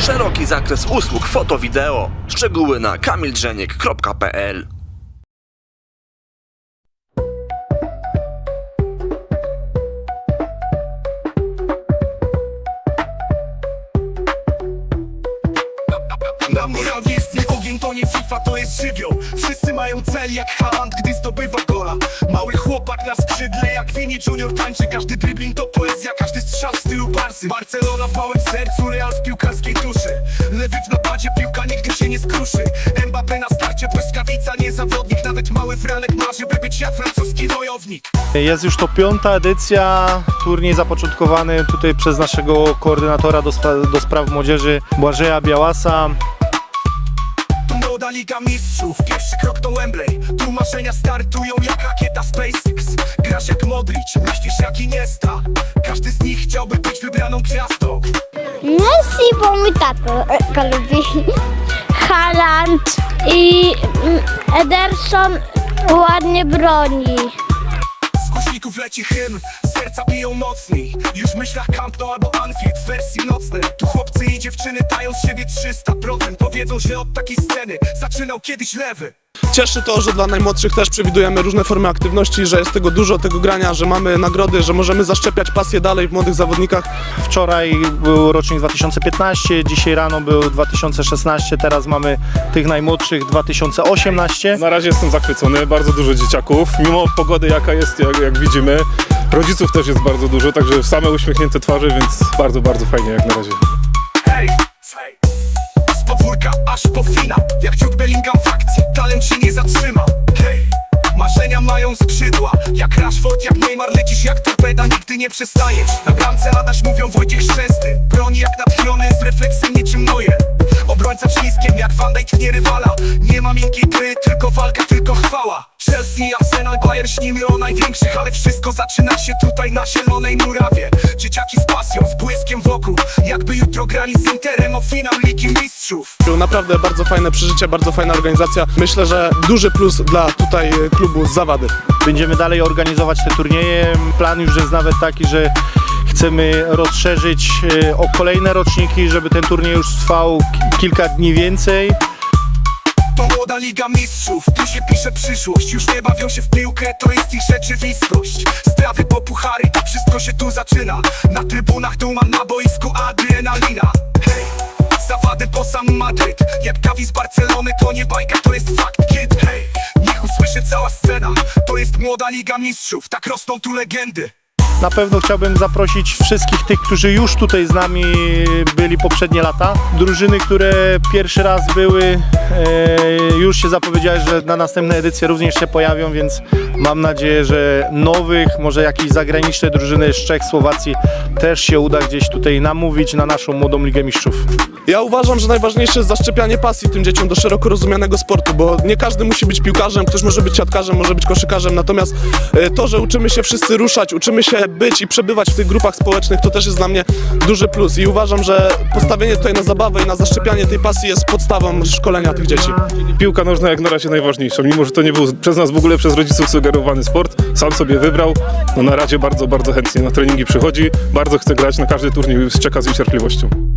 Szeroki zakres usług foto-wideo. Szczegóły na kamildrzeniek.pl Na murawie jest nie to nie FIFA, to jest żywioł. Wszyscy mają cel jak Haaland, gdy zdobywa gola. Mały chłopak na skrzydle jak Vini Junior tańczy. Każdy dribbling to poezja, każdy strzał w stylu Barsy. Barcelona w małym sercu, Real w piłkarskiej nie skruszy. Mbappé na starcie, błyskawica, nie zawodnik Nawet mały Franek marzy, by być jak francuski wojownik. Jest już to piąta edycja, turniej zapoczątkowany tutaj przez naszego koordynatora do, spra- do spraw młodzieży Błażeja Białasa. Młoda Liga Mistrzów, pierwszy krok to Wembley. Tu marzenia startują jak rakieta SpaceX. Grasz jak Modric, myślisz jak Iniesta. Każdy z nich chciałby być wybraną gwiazdą. Messi, bo mój tato e, go lubi. Haaland i mm, Ederson ładnie broni. Z głośników leci hymn, serca biją mocniej Już w myślach Camp Nou albo Anfield w wersji nocnej Tu dziewczyny dają z siebie 300% Powiedzą, że od takiej sceny zaczynał kiedyś lewy Cieszy to, że dla najmłodszych też przewidujemy różne formy aktywności, że jest tego dużo, tego grania, że mamy nagrody, że możemy zaszczepiać pasję dalej w młodych zawodnikach. Wczoraj był rocznik 2015, dzisiaj rano był 2016, teraz mamy tych najmłodszych 2018. Na razie jestem zachwycony, bardzo dużo dzieciaków, mimo pogody jaka jest, jak, jak widzimy. Rodziców też jest bardzo dużo, także same uśmiechnięte twarze, więc bardzo, bardzo fajnie jak na razie. Aż po finał. Jak ciut Bellingham w akcji Talent się nie zatrzyma. Hej Marzenia mają skrzydła. Jak Rashford, jak Neymar Lecisz jak torpeda, nigdy nie przestajesz. Na bramce Adaś mówią Wojciech Szczęsny. Broni jak nadchrzony z refleksem niczym Neuer Obrońca śliskiem jak Van Dijk nie rywala. Nie ma miękkiej gry, tylko walka, tylko chwała Chelsea, Arsenal, Bayern śnimy o największych Ale wszystko zaczyna się tutaj na zielonej murawie Dzieciaki z pasją, z błyskiem wokół Jakby jutro grali z Interem o finał Ligi Mistrzów Było naprawdę bardzo fajne przeżycie, bardzo fajna organizacja. Myślę, że duży plus dla tutaj e, klubu z Zawady. Będziemy dalej organizować te turnieje. Plan już jest nawet taki, że chcemy rozszerzyć e, o kolejne roczniki, żeby ten turniej już trwał ki- kilka dni więcej. To młoda Liga Mistrzów, tu się pisze przyszłość Już nie bawią się w piłkę, to jest ich rzeczywistość. Sprawy po puchary, to wszystko się tu zaczyna. Na trybunach duma, na boisku adrenalina. Hej, zawady po sam Madryt. Gavi z Barcelony, to nie bajka, to jest fakt Kid, hej, niech usłyszy cała scena. To jest młoda Liga Mistrzów, tak rosną tu legendy Na pewno chciałbym zaprosić wszystkich tych, którzy już tutaj z nami byli poprzednie lata. Drużyny, które pierwszy raz były, e, już się zapowiedziały, że na następne edycje również się pojawią, więc mam nadzieję, że nowych, może jakieś zagraniczne drużyny z Czech, Słowacji też się uda gdzieś tutaj namówić na naszą młodą Ligę Mistrzów. Ja uważam, że najważniejsze jest zaszczepianie pasji tym dzieciom do szeroko rozumianego sportu, bo nie każdy musi być piłkarzem, ktoś może być siatkarzem, może być koszykarzem, natomiast e, to, że uczymy się wszyscy ruszać, uczymy się być i przebywać w tych grupach społecznych, to też jest dla mnie duży plus i uważam, że postawienie tutaj na zabawę i na zaszczepianie tej pasji jest podstawą szkolenia tych dzieci. Piłka nożna jak na razie najważniejsza, mimo że to nie był przez nas w ogóle, przez rodziców sugerowany sport, sam sobie wybrał, no na razie bardzo, bardzo chętnie na treningi przychodzi, bardzo chce grać, na każdy turniej czeka z niecierpliwością.